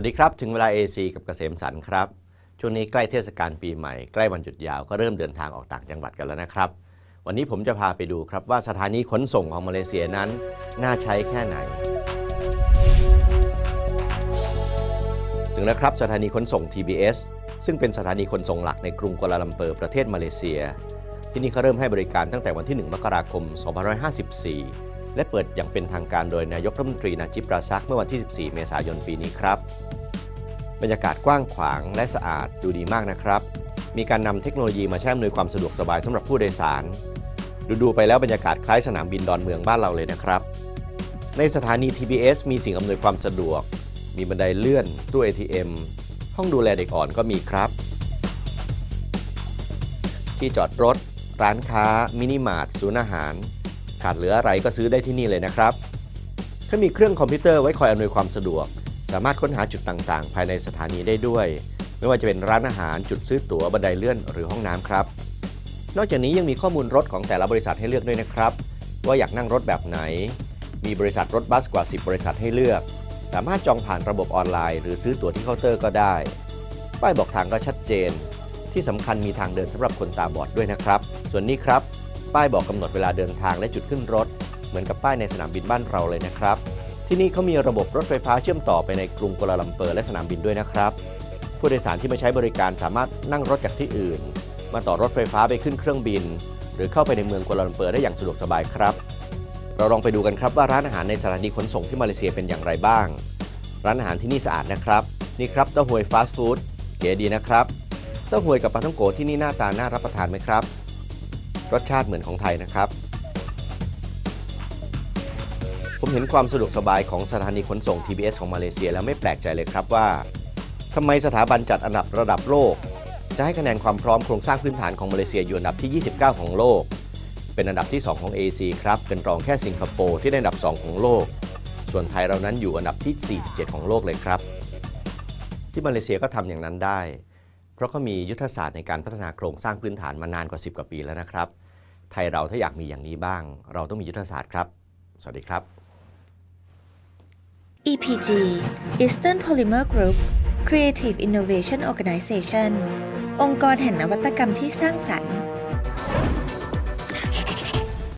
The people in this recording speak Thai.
วัสดีครับ ถึงเวลา AC กับเกษมสันครับ ช่วงนี้ใกล้เทศกาลปีใหม่ ใกล้วันหยุดยาวก็เริ่มเดินทางออกต่างจังหวัดกันแล้วนะครับ วันนี้ผมจะพาไปดูครับว่าสถานีขนส่งของมาเลเซียนั้น น่าใช้แค่ไหน ถึงแล้วครับสถานีขนส่ง TBS ซึ่งเป็นสถานีขนส่งหลักในกรุงกัวลาลัมเปอร์ประเทศมาเลเซีย ที่นี่เขาเริ่มให้บริการตั้งแต่วันที่ 1 มกราคม 2554 และเปิดอย่างเป็นทางการโดยนายกรัฐมนตรีนาจิปราซักเมื่อวันที่ 14 เมษายนปีนี้ครับ บรรยากาศกว้างขวางและสะอาดดูดีมากนะครับ มีการนำเทคโนโลยีมาใช้อำนวยความสะดวกสบายสำหรับผู้โดยสาร ดูๆไปแล้วบรรยากาศคล้ายสนามบินดอนเมืองบ้านเราเลยนะครับ ในสถานี TBS มีสิ่งอำนวยความสะดวก มีบันไดเลื่อนตู้ ATM ห้องดูแลเด็กอ่อนก็มีครับ ที่จอดรถ ร้านค้า มินิมาร์ทศูนย์อาหาร ขาดเหลืออะไรก็ซื้อได้ที่นี่เลยนะครับถ้ามีเครื่องคอมพิวเตอร์ไว้คอยอำนวยความสะดวก สามารถค้นหาจุดต่างๆ ภายในสถานีได้ด้วย ไม่ว่าจะเป็นร้านอาหารจุดซื้อตั๋วบันไดเลื่อนหรือห้องน้ำครับ นอกจากนี้ยังมีข้อมูลรถของแต่ละบริษัทให้เลือกด้วยนะครับ ว่าอยากนั่งรถแบบไหน มีบริษัทรถบัสกว่า 10 บริษัทให้เลือก สามารถจองผ่านระบบออนไลน์ หรือซื้อตั๋วที่เคาน์เตอร์ก็ได้ ป้ายบอกทางก็ชัดเจน ที่สำคัญมีทางเดินสำหรับคนตาบอดด้วยนะครับ ส่วนนี้ครับ ป้ายบอกกำหนดเวลาเดินทางและจุดขึ้นรถ เหมือนกับป้ายในสนามบินบ้านเราเลยนะครับ ที่นี่เขามีระบบรถไฟฟ้าเชื่อมต่อไปในกรุงกัวลาลัมเปอร์และสนามบินด้วยนะครับ ผู้โดยสารที่มาใช้บริการสามารถนั่งรถจากที่อื่น มาต่อรถไฟฟ้าไปขึ้นเครื่องบิน หรือเข้าไปในเมืองกัวลาลัมเปอร์ได้อย่างสะดวกสบายครับ เราลองไปดูกันครับว่าร้านอาหารในสถานีขนส่งที่มาเลเซียเป็นอย่างไรบ้าง ร้านอาหารที่นี่สะอาดนะครับ นี่ครับเต้าหวยฟาสต์ฟู้ดเก๋ดีนะครับเต้าหวยกับปลาท่องโกที่นี่หน้าตาน่ารับประทานไหมครับ รสชาติเหมือนของไทยนะครับ ผมเห็นความสะดวกสบายของสถานีขนส่ง TBS ของมาเลเซียแล้วไม่แปลกใจเลยครับว่าทำไมสถาบันจัดอันดับระดับโลก จะให้คะแนนความพร้อมโครงสร้างพื้นฐานของมาเลเซียอยู่อันดับที่ 29 ของโลก เป็นอันดับที่ 2 ของ AAC ครับเป็นรองแค่สิงคโปร์ที่ได้อันดับ 2 ของโลก ส่วนไทยเรานั้นอยู่อันดับที่ 47 ของโลกเลยครับ ที่มาเลเซียก็ทำอย่างนั้นได้ เพราะก็มียุทธศาสตร์ในการพัฒนาโครงสร้างพื้นฐานมานานกว่า 10 กว่าปีแล้วนะครับ ไทยเราถ้าอยากมีอย่างนี้บ้าง เราต้องมียุทธศาสตร์ครับ สวัสดีครับ EPG Eastern Polymer Group Creative Innovation Organization องค์กรแห่งนวัตกรรมที่สร้างสรรค์